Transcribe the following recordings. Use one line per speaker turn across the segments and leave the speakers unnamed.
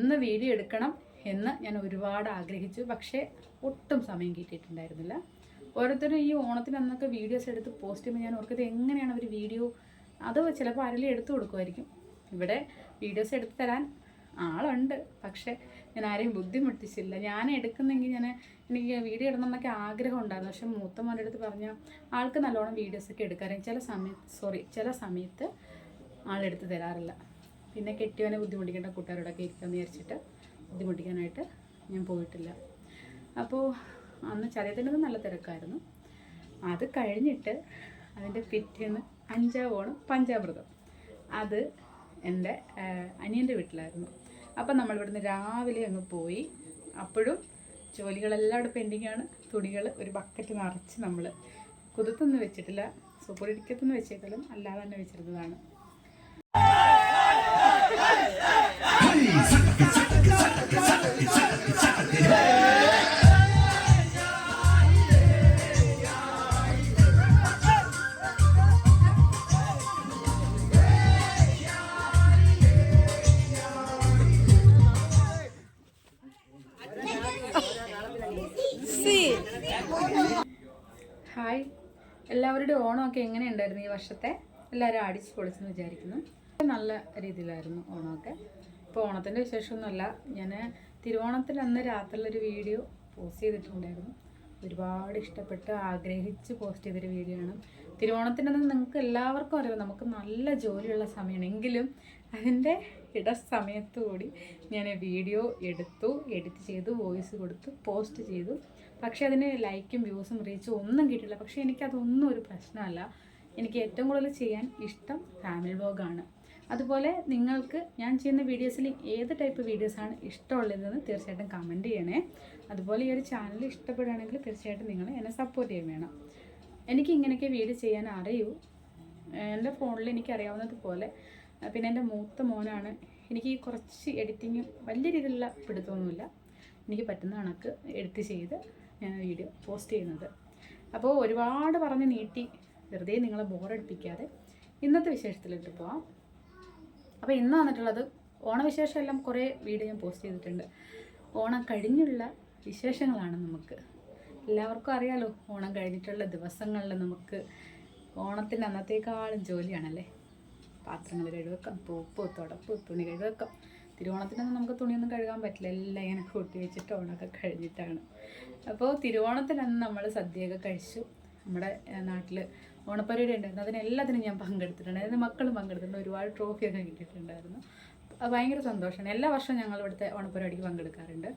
അന്ന് വീഡിയോ എടുക്കണം എന്ന് ഞാൻ ഒരുപാട് ആഗ്രഹിച്ചു. പക്ഷേ ഒട്ടും സമയം കിട്ടിയിട്ടുണ്ടായിരുന്നില്ല. ഓരോരുത്തരും ഈ ഓണത്തിന് അന്നൊക്കെ വീഡിയോസ് എടുത്ത് പോസ്റ്റ് ചെയ്യുമ്പോൾ ഞാൻ ഓർക്കത് എങ്ങനെയാണ് അവർ വീഡിയോ അത് ചിലപ്പോൾ ആരെങ്കിലും എടുത്തു കൊടുക്കുമായിരിക്കും. ഇവിടെ വീഡിയോസ് എടുത്തു തരാൻ ആളുണ്ട്. പക്ഷേ ഞാൻ ആരെയും ബുദ്ധിമുട്ടിച്ചില്ല. ഞാൻ എടുക്കുന്നെങ്കിൽ ഞാൻ എനിക്ക് വീഡിയോ ഇടണം എന്നൊക്കെ ആഗ്രഹം ഉണ്ടായിരുന്നു. പക്ഷേ മൂത്ത അടുത്ത് പറഞ്ഞ ആൾക്ക് നല്ലോണം വീഡിയോസൊക്കെ എടുക്കാറുണ്ട് ചില സമയത്ത് സോറി ചില സമയത്ത് ആളെടുത്ത് തരാറില്ല. പിന്നെ കെട്ടിയവനെ ബുദ്ധിമുട്ടിക്കേണ്ട കൂട്ടുകാരോടൊക്കെ ഇരിക്കാമെന്ന് വിചാരിച്ചിട്ട് ബുദ്ധിമുട്ടിക്കാനായിട്ട് ഞാൻ പോയിട്ടില്ല. അപ്പോൾ അന്ന് ചതയത്തിന്റെ നല്ല തിരക്കായിരുന്നു. അത് കഴിഞ്ഞിട്ട് അതിന്റെ പിറ്റേന്ന് അഞ്ചാം ഓണം പഞ്ചാമൃതം. അത് എന്റെ അനിയന്റെ വീട്ടിലായിരുന്നു. അപ്പം നമ്മളിവിടുന്ന് രാവിലെ അങ്ങ് പോയി. അപ്പോഴും ജോലികളെല്ലാം അവിടെ പെൻഡിങ്ങാണ്. തുണികൾ ഒരു ബക്കറ്റ് നിറച്ച് നമ്മൾ കുതിർത്തൊന്നും വെച്ചിട്ടില്ല. സൂപ്പർ ഇടിക്കത്തൊന്നും വെച്ചേക്കാളും അല്ലാതെ തന്നെ വെച്ചിരുന്നതാണ്. ഹായ്. എല്ലാവരുടെയും ഓണമൊക്കെ എങ്ങനെയുണ്ടായിരുന്നു ഈ വർഷത്തെ? എല്ലാവരും അടിച്ചു പൊളിച്ചെന്ന് വിചാരിക്കുന്നു. നല്ല രീതിയിലായിരുന്നു ഓണമൊക്കെ. ഇപ്പോൾ ഓണത്തിന്റെ വിശേഷമൊന്നുമല്ല. ഞാൻ തിരുവോണത്തിൽ അന്ന് രാത്രിയിലൊരു വീഡിയോ പോസ്റ്റ് ചെയ്തിട്ടുണ്ടായിരുന്നു. ഒരുപാട് ഇഷ്ടപ്പെട്ട് ആഗ്രഹിച്ച് പോസ്റ്റ് ചെയ്തൊരു വീഡിയോ ആണ്. തിരുവോണത്തിനന്ന് നിങ്ങൾക്ക് എല്ലാവർക്കും അറിയാം നമുക്ക് നല്ല ജോലിയുള്ള സമയമാണ്. എങ്കിലും അതിന്റെ ഇട സമയത്ത് കൂടി ഞാൻ വീഡിയോ എടുത്തു എഡിറ്റ് ചെയ്തു വോയിസ് കൊടുത്തു പോസ്റ്റ് ചെയ്തു. പക്ഷേ അതിന് ലൈക്കും വ്യൂസും റീച്ചും ഒന്നും കിട്ടില്ല പക്ഷേ എനിക്കതൊന്നും ഒരു പ്രശ്നമല്ല. എനിക്ക് ഏറ്റവും കൂടുതൽ ചെയ്യാൻ ഇഷ്ടം ഫാമിലി വ്ലോഗാണ്. അതുപോലെ നിങ്ങൾക്ക് ഞാൻ ചെയ്യുന്ന വീഡിയോസിൽ ഏത് ടൈപ്പ് വീഡിയോസാണ് ഇഷ്ടമുള്ളതെന്ന് തീർച്ചയായിട്ടും കമന്റ് ചെയ്യണേ. അതുപോലെ ഈ ഒരു ചാനൽ ഇഷ്ടപ്പെടുകയാണെങ്കിൽ തീർച്ചയായിട്ടും നിങ്ങൾ എന്നെ സപ്പോർട്ട് ചെയ്യാൻ വേണം. എനിക്ക് ഇങ്ങനെയൊക്കെ വീഡിയോ ചെയ്യാൻ അറിയൂ. എന്റെ ഫോണിൽ എനിക്കറിയാവുന്നതുപോലെ പിന്നെ എന്റെ മൂത്ത മോനാണ്. എനിക്ക് കുറച്ച് എഡിറ്റിങ് വലിയ രീതിയിലുള്ള പിടുത്തമൊന്നുമില്ല. എനിക്ക് പറ്റുന്ന കണക്ക് എഡിറ്റ് ചെയ്ത് ഞാൻ വീഡിയോ പോസ്റ്റ് ചെയ്യുന്നത് അപ്പോൾ ഒരുപാട് പറഞ്ഞ് നീട്ടി വെറുതെ നിങ്ങളെ ബോറടിപ്പിക്കാതെ ഇന്നത്തെ വിശേഷത്തിലിട്ട് പോവാം. അപ്പോൾ ഇന്ന് വന്നിട്ടുള്ളത് ഓണവിശേഷം എല്ലാം കുറേ വീഡിയോ ഞാൻ പോസ്റ്റ് ചെയ്തിട്ടുണ്ട്. ഓണം കഴിഞ്ഞുള്ള വിശേഷങ്ങളാണ് നമുക്ക്. എല്ലാവർക്കും അറിയാലോ ഓണം കഴിഞ്ഞിട്ടുള്ള ദിവസങ്ങളിൽ നമുക്ക് ഓണത്തിന്റെ അന്നത്തേക്കാളും ജോലിയാണല്ലേ? പാത്രങ്ങൾ കഴുകക്കാം പൂപ്പ് തുടപ്പ് തുണി കഴുകക്കാം തിരുവോണത്തിനൊന്നും നമുക്ക് തുണിയൊന്നും കഴുകാൻ പറ്റില്ല. എല്ലാം ഇങ്ങനെ കൂട്ടി വെച്ചിട്ട് ഓണമൊക്കെ കഴിഞ്ഞിട്ടാണ്. അപ്പോൾ തിരുവോണത്തിനന്ന് നമ്മൾ സദ്യയൊക്കെ കഴിച്ചു. നമ്മുടെ നാട്ടിൽ ഓണപ്പരിപാടി ഉണ്ടായിരുന്നു അതിനെല്ലാത്തിനും ഞാൻ പങ്കെടുത്തിട്ടുണ്ട്. അതിന് മക്കളും പങ്കെടുത്തിട്ടുണ്ട്. ഒരുപാട് ട്രോഫിയൊക്കെ കിട്ടിയിട്ടുണ്ടായിരുന്നു. ഭയങ്കര സന്തോഷമാണ്. എല്ലാ വർഷവും ഞങ്ങൾ ഇവിടുത്തെ ഓണപ്പരിപാടിക്ക് പങ്കെടുക്കാറുണ്ട്.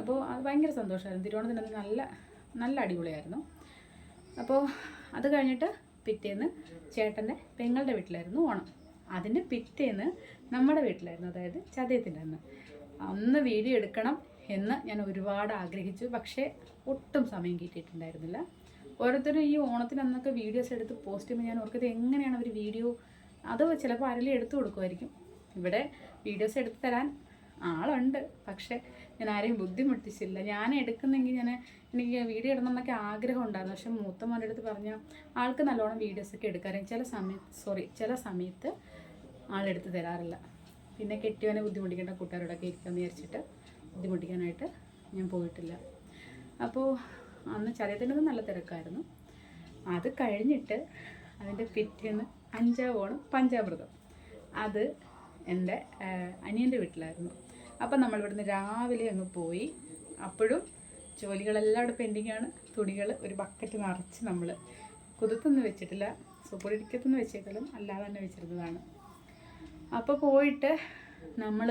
അപ്പോൾ അത് ഭയങ്കര സന്തോഷമായിരുന്നു. തിരുവോണത്തിനന്ന് നല്ല നല്ല അടിപൊളിയായിരുന്നു. അപ്പോൾ അത് കഴിഞ്ഞിട്ട് പിറ്റേന്ന് ചേട്ടന്റെ പെങ്ങളുടെ വീട്ടിലായിരുന്നു ഓണം. അതിന്റെ പിറ്റേന്ന് നമ്മുടെ വീട്ടിലായിരുന്നു അതായത് ചതയത്തിന്റെ അന്ന്. അന്ന് വീഡിയോ എടുക്കണം എന്ന് ഞാൻ ഒരുപാട് ആഗ്രഹിച്ചു. പക്ഷേ ഒട്ടും സമയം കിട്ടിയിട്ടുണ്ടായിരുന്നില്ല. ഓരോരുത്തരും ഈ ഓണത്തിന് അന്നൊക്കെ വീഡിയോസ് എടുത്ത് പോസ്റ്റ് ചെയ്യുമ്പോൾ ഞാൻ ഓർക്കത് എങ്ങനെയാണ് അവർ വീഡിയോ അത് ചിലപ്പോൾ ആരെങ്കിലും എടുത്തു കൊടുക്കുമായിരിക്കും. ഇവിടെ വീഡിയോസ് എടുത്തു തരാൻ ആളുണ്ട് പക്ഷേ ഞാൻ ആരെയും ബുദ്ധിമുട്ടിച്ചില്ല. ഞാൻ എടുക്കുന്നെങ്കിൽ ഞാൻ എനിക്ക് വീഡിയോ ഇടണം എന്നൊക്കെ ആഗ്രഹം ഉണ്ടായിരുന്നു. പക്ഷെ മൂത്ത അടുത്ത് പറഞ്ഞാൽ ആൾക്ക് നല്ലോണം വീഡിയോസൊക്കെ എടുക്കാറുണ്ട് ചില സമയത്ത് സോറി ചില സമയത്ത് ആളെടുത്ത് തരാറില്ല. പിന്നെ കെട്ടിയവനെ ബുദ്ധിമുട്ടിക്കേണ്ട കൂട്ടുകാരോടൊക്കെ ഇരിക്കാമെന്ന് വിചാരിച്ചിട്ട് ബുദ്ധിമുട്ടിക്കാനായിട്ട് ഞാൻ പോയിട്ടില്ല. അപ്പോൾ അന്ന് ചതയത്തിന്റെ നല്ല തിരക്കായിരുന്നു. അത് കഴിഞ്ഞിട്ട് അതിന്റെ പിറ്റേന്ന് അഞ്ചാം ഓണം പഞ്ചാമൃതം. അത് എന്റെ അനിയന്റെ വീട്ടിലായിരുന്നു. അപ്പം നമ്മൾ ഇവിടുന്ന് രാവിലെ അങ്ങ് പോയി. അപ്പോഴും ജോലികളെല്ലാം അവിടെ പെൻഡിങ്ങാണ്. തുണികൾ ഒരു ബക്കറ്റ് നിറച്ച് നമ്മൾ കുതിർത്തൊന്നും വെച്ചിട്ടില്ല. സൂപ്പറിടിക്കത്തൊന്നും വെച്ചേക്കാളും അല്ലാതെ തന്നെ വെച്ചിരുന്നതാണ്. അപ്പോൾ പോയിട്ട് നമ്മൾ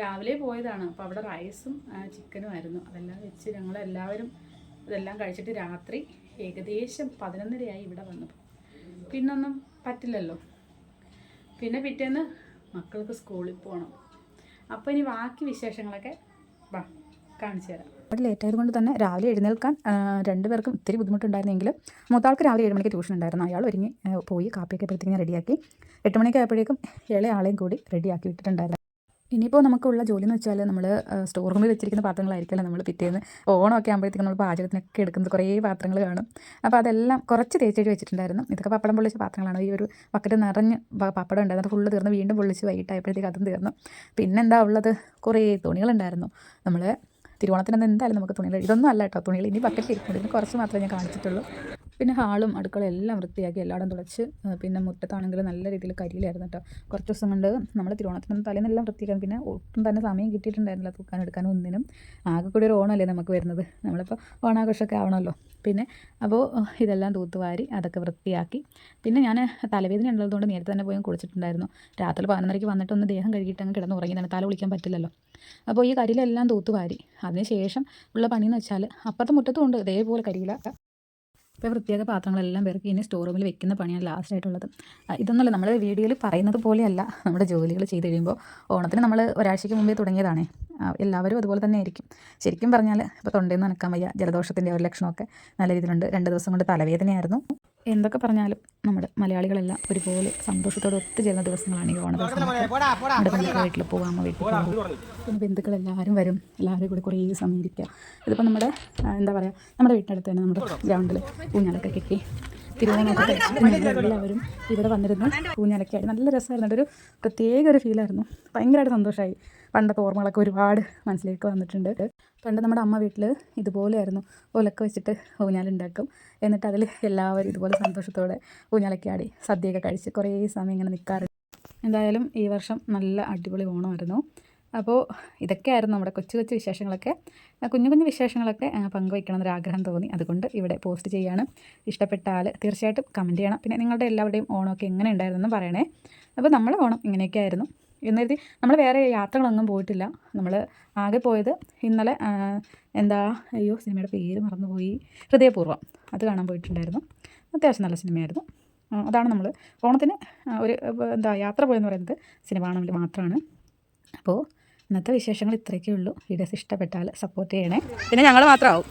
രാവിലെ പോയതാണ്. അപ്പോൾ അവിടെ റൈസും ചിക്കനും ആയിരുന്നു. അതെല്ലാം വെച്ച് ഞങ്ങൾ എല്ലാവരും ഇതെല്ലാം കഴിച്ചിട്ട് രാത്രി ഏകദേശം പതിനൊന്നരയായി ഇവിടെ വന്നപ്പോൾ പിന്നൊന്നും പറ്റില്ലല്ലോ. പിന്നെ പിറ്റേന്ന് മക്കൾക്ക് സ്കൂളിൽ പോകണം അപ്പോൾ ഇനി ബാക്കി വിശേഷങ്ങളൊക്കെ വാ കാണിച്ചു തരാം.
ഒരുപാട് ലേറ്റ് ആയതുകൊണ്ട് തന്നെ രാവിലെ എഴുന്നേൽക്കാൻ രണ്ടുപേർക്കും ഇത്തിരി ബുദ്ധിമുട്ടുണ്ടായിരുന്നെങ്കിലും മൂത്താൾക്ക് രാവിലെ ഏഴ് മണിക്ക് ട്യൂഷൻ ഉണ്ടായിരുന്നു. അയാൾ ഒരുങ്ങി പോയി കാപ്പിയൊക്കെ അപ്പോഴത്തേക്കും റെഡിയാക്കി എട്ട് മണിക്ക് ആയപ്പോഴേക്കും ഇളയ ആളെയും കൂടി റെഡിയാക്കി വിട്ടിട്ടുണ്ടായിരുന്നു. ഇനിയിപ്പോൾ നമുക്കുള്ള ജോലി എന്ന് വെച്ചാൽ നമ്മൾ സ്റ്റോർ റൂമിൽ വെച്ചിരിക്കുന്ന പാത്രങ്ങളായിരിക്കില്ല നമ്മൾ പിറ്റേന്ന്. ഓണമൊക്കെ ആകുമ്പോഴത്തേക്കും നമ്മൾ പാചകത്തിനൊക്കെ എടുക്കുന്നത് കുറേ പാത്രങ്ങൾ കാണും. അപ്പോൾ അതെല്ലാം കുറച്ച് തേച്ചടി വെച്ചിട്ടുണ്ടായിരുന്നു. ഇതൊക്കെ പപ്പടം പൊള്ളിച്ച പാത്രങ്ങളാണ്. ഈ ഒരു പക്കറ്റ് നിറഞ്ഞ് പപ്പടം ഉണ്ടായിരുന്നു ഫുള്ള് തീർന്ന് വീണ്ടും പൊള്ളിച്ച് വൈകിട്ടായപ്പോഴത്തേക്ക് അതും തീർന്നു. പിന്നെന്താ ഉള്ളത്? കുറേ തുണികളുണ്ടായിരുന്നു. നമ്മൾ തിരുവോണത്തിനന്ന് എന്തായാലും നമുക്ക് തുണികൾ ഇതൊന്നും അല്ല കേട്ടോ തുണികൾ. ഇനി പക്കറ്റ് ഇരിക്കുന്നുണ്ട് ഇതിന് കുറച്ച് മാത്രമേ ഞാൻ കാണിച്ചിട്ടുള്ളൂ. പിന്നെ ഹാളും അടുക്കള എല്ലാം വൃത്തിയാക്കി എല്ലായിടം തുടച്ച് പിന്നെ മുറ്റത്താണെങ്കിൽ നല്ല രീതിയിൽ കരിയിലായിരുന്നു കേട്ടോ. കുറച്ച് ദിവസം കൊണ്ട് നമ്മൾ തിരുവോണത്തിനും തലേന്നെല്ലാം വൃത്തിയാക്കാൻ പിന്നെ ഒട്ടും തന്നെ സമയം കിട്ടിയിട്ടുണ്ടായിരുന്നില്ല തൂക്കാനും എടുക്കാനും ഒന്നിനും. ആകെ കൂടി ഒരു ഓണമല്ലേ നമുക്ക് വരുന്നത്. നമ്മളിപ്പോൾ ഓണാഘോഷമൊക്കെ ആവണമല്ലോ. പിന്നെ അപ്പോൾ ഇതെല്ലാം തൂത്തുവാരി അതൊക്കെ വൃത്തിയാക്കി. പിന്നെ ഞാൻ തലവേദന ഉള്ളതുകൊണ്ട് നേരത്തെ തന്നെ പോയി കുളിച്ചിട്ടുണ്ടായിരുന്നു. രാത്രി പതിനൊന്നരയ്ക്ക് വന്നിട്ട് ഒന്ന് ദേഹം കഴുകിയിട്ട് അങ്ങ് കിടന്ന് ഉറങ്ങിയതാണ് തല കുളിക്കാൻ പറ്റില്ലല്ലോ. അപ്പോൾ ഈ കരിയിലെല്ലാം തൂത്തുവാരി അതിന് ശേഷം ഉള്ള പണിയെന്ന് വെച്ചാൽ അപ്പുറത്തെ മുറ്റത്തും ഉണ്ട്. ഇതേപോലെ കരിയില. ഇപ്പോൾ വൃത്തിയായ പാത്രങ്ങളെല്ലാം പേർക്ക് ഇനി സ്റ്റോർ റൂമിൽ വെക്കുന്ന പണിയാണ് ലാസ്റ്റായിട്ടുള്ളത് ഇതൊന്നുമല്ല നമ്മൾ വീഡിയോയിൽ പറയുന്നത് പോലെയല്ല നമ്മുടെ ജോലികൾ ചെയ്ത് കഴിയുമ്പോൾ ഓണത്തിന് നമ്മൾ ഒരാഴ്ചയ്ക്ക് മുമ്പേ തുടങ്ങിയതാണേ. എല്ലാവരും അതുപോലെ തന്നെ ആയിരിക്കും. ശരിക്കും പറഞ്ഞാൽ ഇപ്പോൾ തൊണ്ടയിൽ നിന്ന് നനക്കാൻ വയ്യ ജലദോഷത്തിന്റെ ഒരു ലക്ഷണമൊക്കെ നല്ല രീതിയിലുണ്ട്. രണ്ട് ദിവസം കൊണ്ട് തലവേദനയായിരുന്നു. എന്തൊക്കെ പറഞ്ഞാലും നമ്മുടെ മലയാളികളെല്ലാം ഒരുപോലെ സന്തോഷത്തോടെ ഒത്തുചേരുന്ന ദിവസങ്ങളാണ് ഈ ഓണദിവസം. വീട്ടിൽ പോകാം അമ്മ വീട്ടിൽ പോകും. പിന്നെ ബന്ധുക്കളെല്ലാവരും വരും എല്ലാവരും കൂടി കുറേ സമയം ഇരിക്കുക. ഇതിപ്പോൾ നമ്മുടെ എന്താ പറയുക നമ്മുടെ വീട്ടിനടുത്ത് തന്നെ നമ്മുടെ ഗ്രൗണ്ടിൽ ഊഞ്ഞാലൊക്കെ കെട്ടി തിരുവോണമൊക്കെ കഴിച്ച് എല്ലാവരും ഇവിടെ വന്നിരുന്നു. ഊഞ്ഞാലൊക്കെ നല്ല രസമായിരുന്നു. ഒരു പ്രത്യേക ഒരു ഫീലായിരുന്നു ഭയങ്കരമായിട്ട് സന്തോഷമായി പണ്ടത്തെ ഓർമ്മകളൊക്കെ ഒരുപാട് മനസ്സിലേക്ക് വന്നിട്ടുണ്ട്. പണ്ട് നമ്മുടെ അമ്മ വീട്ടിൽ ഇതുപോലെയായിരുന്നു. ഓലൊക്കെ വെച്ചിട്ട് ഊഞ്ഞാലുണ്ടാക്കും എന്നിട്ട് അതിൽ എല്ലാവരും ഇതുപോലെ സന്തോഷത്തോടെ ഊഞ്ഞാലൊക്കെ ആടി സദ്യയൊക്കെ കഴിച്ച് കുറേ സമയം ഇങ്ങനെ നിൽക്കാറുണ്ട് എന്തായാലും ഈ വർഷം നല്ല അടിപൊളി ഓണമായിരുന്നു. അപ്പോൾ ഇതൊക്കെയായിരുന്നു നമ്മുടെ കൊച്ചു കൊച്ചു വിശേഷങ്ങളൊക്കെ. കുഞ്ഞു കുഞ്ഞു വിശേഷങ്ങളൊക്കെ പങ്കുവയ്ക്കണം എന്നൊരാഗ്രഹം തോന്നി. അതുകൊണ്ട് ഇവിടെ പോസ്റ്റ് ചെയ്യാണ്. ഇഷ്ടപ്പെട്ടാൽ തീർച്ചയായിട്ടും കമന്റ് ചെയ്യണം. പിന്നെ നിങ്ങളുടെ എല്ലാവരുടെയും ഓണമൊക്കെ എങ്ങനെ ഉണ്ടായിരുന്നെന്ന് പറയണേ. അപ്പോൾ നമ്മളെ ഓണം ഇങ്ങനെയൊക്കെ ആയിരുന്നു എന്ന് നമ്മൾ വേറെ യാത്രകളൊന്നും പോയിട്ടില്ല. നമ്മൾ ആകെ പോയത് ഇന്നലെ എന്താ അയ്യോ സിനിമയുടെ പേര് മറന്നുപോയി. ഹൃദയപൂർവം. അത് കാണാൻ പോയിട്ടുണ്ടായിരുന്നു. അത്യാവശ്യം നല്ല സിനിമയായിരുന്നു. അതാണ് നമ്മൾ ഓണത്തിന് ഒരു എന്താ യാത്ര പോയെന്ന് പറയുന്നത്. സിനിമ കാണാൻ മാത്രമാണ്. അപ്പോൾ ഇന്നത്തെ വിശേഷങ്ങൾ ഇത്രയൊക്കെ ഉള്ളൂ വീഡിയോസ് ഇഷ്ടപ്പെട്ടാൽ സപ്പോർട്ട് ചെയ്യണേ. പിന്നെ ഞങ്ങൾ മാത്രമാവും